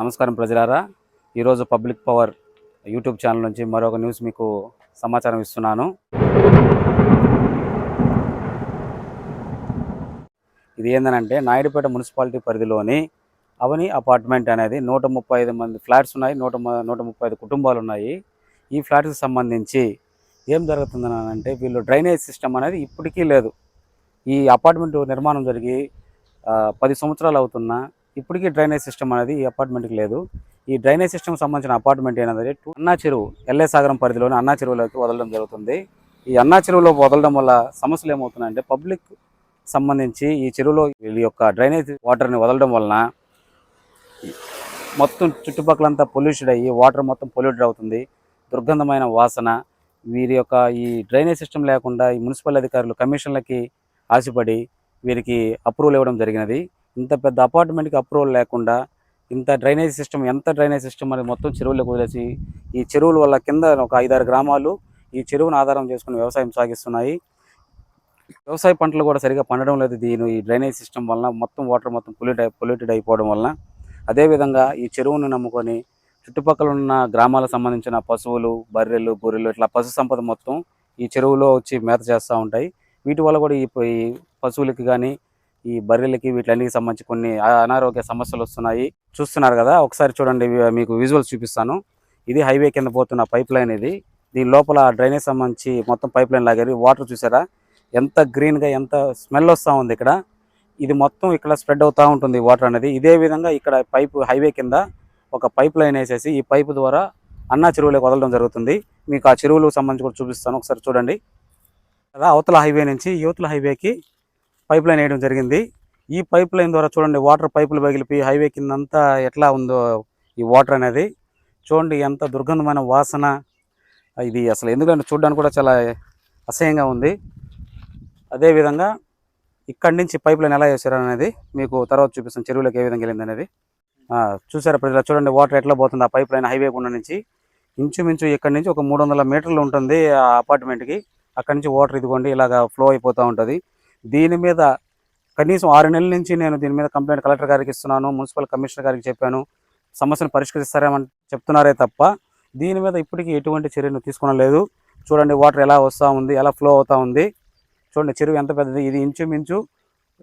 నమస్కారం ప్రజలారా. ఈరోజు పబ్లిక్ పవర్ యూట్యూబ్ ఛానల్ నుంచి మరొక న్యూస్ మీకు సమాచారం ఇస్తున్నాను. ఇది ఏంటంటే నాయుడుపేట మున్సిపాలిటీ పరిధిలోని అవని అపార్ట్మెంట్ అనేది నూట ముప్పై ఐదు మంది ఫ్లాట్స్ ఉన్నాయి నూట నూట ముప్పై ఐదు కుటుంబాలు ఉన్నాయి. ఈ ఫ్లాట్కి సంబంధించి ఏం జరుగుతుందని అంటే వీళ్ళు డ్రైనేజ్ సిస్టమ్ అనేది ఇప్పటికీ లేదు. ఈ అపార్ట్మెంట్ నిర్మాణం జరిగి పది సంవత్సరాలు అవుతున్నా ఇప్పటికీ డ్రైనేజ్ సిస్టమ్ అనేది ఈ అపార్ట్మెంట్కి లేదు. ఈ డ్రైనేజ్ సిస్టమ్ సంబంధించిన అపార్ట్మెంట్ ఏంటంటే అన్నా చెరువు ఎల్ఏ సాగరం పరిధిలోని అన్నా చెరువులోకి వదలడం జరుగుతుంది. ఈ అన్నా చెరువులో వదలడం వల్ల సమస్యలు ఏమవుతున్నాయంటే పబ్లిక్ సంబంధించి ఈ చెరువులో వీళ్ళ యొక్క డ్రైనేజ్ వాటర్ని వదలడం వలన మొత్తం చుట్టుపక్కలంతా పొల్యూషన్ అయ్యి వాటర్ మొత్తం పొల్యూటెడ్ అవుతుంది. దుర్గంధమైన వాసన వీరి యొక్క ఈ డ్రైనేజ్ సిస్టమ్ లేకుండా ఈ మున్సిపల్ అధికారులు కమిషన్లకి ఆశపడి వీరికి అప్రూవల్ ఇవ్వడం జరిగినది. ఇంత పెద్ద అపార్ట్మెంట్కి అప్రూవల్ లేకుండా ఇంత డ్రైనేజ్ సిస్టమ్ ఎంత డ్రైనేజ్ సిస్టమ్ అనేది మొత్తం చెరువులకు వదిలేసి ఈ చెరువుల వల్ల కింద ఒక ఐదారు గ్రామాలు ఈ చెరువును ఆధారం చేసుకుని వ్యవసాయం సాగిస్తున్నాయి. వ్యవసాయ పంటలు కూడా సరిగా పండడం లేదు దీని ఈ డ్రైనేజ్ సిస్టమ్ వలన. మొత్తం వాటర్ మొత్తం పొల్యూట్ పొల్యూటెడ్ అయిపోవడం వలన. అదేవిధంగా ఈ చెరువును నమ్ముకొని చుట్టుపక్కల ఉన్న గ్రామాలకు సంబంధించిన పశువులు బర్రెలు గొర్రెలు ఇట్లా పశు సంపద మొత్తం ఈ చెరువులో వచ్చి మేత చేస్తూ ఉంటాయి. వీటి వల్ల కూడా ఈ ఈ పశువులకి కానీ ఈ బర్రెలకి వీటిలన్నిటికి సంబంధించి కొన్ని అనారోగ్య సమస్యలు వస్తున్నాయి. చూస్తున్నారు కదా ఒకసారి చూడండి మీకు విజువల్స్ చూపిస్తాను. ఇది హైవే కింద పోతున్న పైప్ లైన్ ఇది. దీని లోపల డ్రైనేజ్ సంబంధించి మొత్తం పైప్ లైన్ లాగారు వాటర్ చూసారా? ఎంత గ్రీన్గా ఎంత స్మెల్ వస్తూ ఉంది ఇక్కడ. ఇది మొత్తం ఇక్కడ స్ప్రెడ్ అవుతూ ఉంటుంది వాటర్ అనేది. ఇదే విధంగా ఇక్కడ పైపు హైవే కింద ఒక పైప్ లైన్ వేసేసి ఈ పైపు ద్వారా అన్నా చెరువులకు వదలడం జరుగుతుంది. మీకు ఆ చెరువులకు సంబంధించి కూడా చూపిస్తాను. ఒకసారి చూడండి. కదా అవతల హైవే నుంచి యువతల హైవేకి పైప్ లైన్ వేయడం జరిగింది. ఈ పైప్ లైన్ ద్వారా చూడండి వాటర్ పైపులు పగిలిపోయి హైవే కిందంతా ఎట్లా ఉందో ఈ వాటర్ అనేది. చూడండి ఎంత దుర్గంధమైన వాసన. ఇది అసలు ఎందుకంటే చూడడానికి కూడా చాలా అసహ్యంగా ఉంది. అదేవిధంగా ఇక్కడి నుంచి పైప్ లైన్ ఎలా వేసారు అనేది మీకు తర్వాత చూపిస్తాను చెరువులోకి ఏ విధంగా వెళ్ళింది అనేది. చూసారా ప్రజలు? చూడండి వాటర్ ఎట్లా పోతుంది ఆ పైప్ లైన్ హైవే గుండా నుంచి. ఇంచుమించు ఇక్కడ నుంచి ఒక మూడు వందల మీటర్లు ఉంటుంది ఆ అపార్ట్మెంట్కి. అక్కడి నుంచి వాటర్ ఇదిగోండి ఇలాగా ఫ్లో అయిపోతూ ఉంటుంది. దీని మీద కనీసం ఆరు నెలల నుంచి నేను దీని మీద కంప్లైంట్ కలెక్టర్ గారికి ఇస్తున్నాను మున్సిపల్ కమిషనర్ గారికి చెప్పాను. సమస్యను పరిష్కరిస్తారేమని చెప్తున్నారే తప్ప దీని మీద ఇప్పటికీ ఎటువంటి చర్యను తీసుకోవడం లేదు చూడండి వాటర్ ఎలా వస్తూ ఉంది ఎలా ఫ్లో అవుతూ ఉంది. చూడండి చెరువు ఎంత పెద్దది ఇది ఇంచుమించు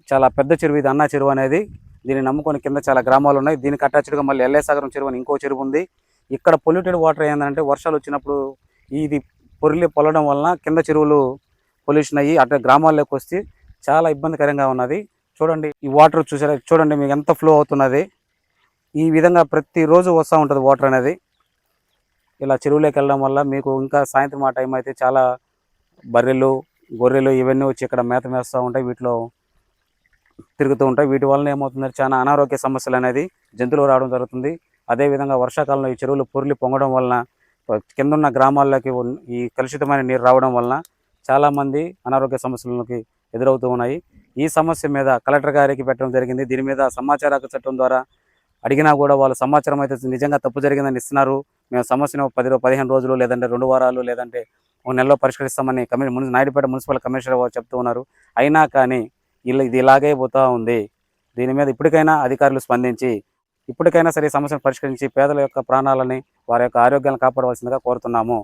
చాలా పెద్ద చెరువు ఇది అన్నా చెరువు అనేది. దీన్ని నమ్ముకొని కింద చాలా గ్రామాలు ఉన్నాయి. దీనికి అటాచ్డ్గా మళ్ళీ ఎల్ఏ సాగరం చెరువు అని ఇంకో చెరువు ఉంది. ఇక్కడ పొల్యూటెడ్ వాటర్ ఏంటంటే వర్షాలు వచ్చినప్పుడు ఇది పొరిలి పొలడం వలన కింద చెరువులు పొల్యూషన్ అయ్యి అటు గ్రామాల్లోకి వస్తే చాలా ఇబ్బందికరంగా ఉన్నది. చూడండి ఈ వాటర్ చూసారా? చూడండి మీకు ఎంత ఫ్లో అవుతున్నది. ఈ విధంగా ప్రతిరోజు వస్తూ ఉంటుంది వాటర్ అనేది. ఇలా చెరువులోకి వెళ్ళడం వల్ల మీకు ఇంకా సాయంత్రం ఆ టైం అయితే చాలా బర్రెలు గొర్రెలు ఇవన్నీ వచ్చి ఇక్కడ మేత మేస్తూ ఉంటాయి. వీటిలో తిరుగుతూ ఉంటాయి. వీటి వలన ఏమవుతుందంటే చాలా అనారోగ్య సమస్యలు అనేది జంతువులు రావడం జరుగుతుంది. అదేవిధంగా వర్షాకాలంలో ఈ చెరువులు పొర్లి పొంగడం వలన కింద ఉన్న గ్రామాల్లోకి ఈ కలుషితమైన నీరు రావడం వలన చాలామంది అనారోగ్య సమస్యలకి ఎదురవుతూ ఉన్నాయి. ఈ సమస్య మీద కలెక్టర్ గారికి పెట్టడం జరిగింది. దీని మీద సమాచార చట్టం ద్వారా అడిగినా కూడా వాళ్ళు సమాచారం అయితే నిజంగా తప్పు జరిగిందని ఇస్తున్నారు. మేము సమస్యను పది పదిహేను రోజులు లేదంటే రెండు వారాలు లేదంటే ఒక నెలలో పరిష్కరిస్తామని కమి నాయుడుపేట మున్సిపల్ కమిషనర్ వారు చెప్తూ ఉన్నారు. అయినా కానీ ఇలా ఇది ఇలాగే పోతూ ఉంది. దీని మీద ఇప్పటికైనా అధికారులు స్పందించి ఇప్పటికైనా సరే ఈ సమస్యను పరిష్కరించి పేదల యొక్క ప్రాణాలని వారి యొక్క ఆరోగ్యాన్ని కాపాడవలసిందిగా కోరుతున్నాము.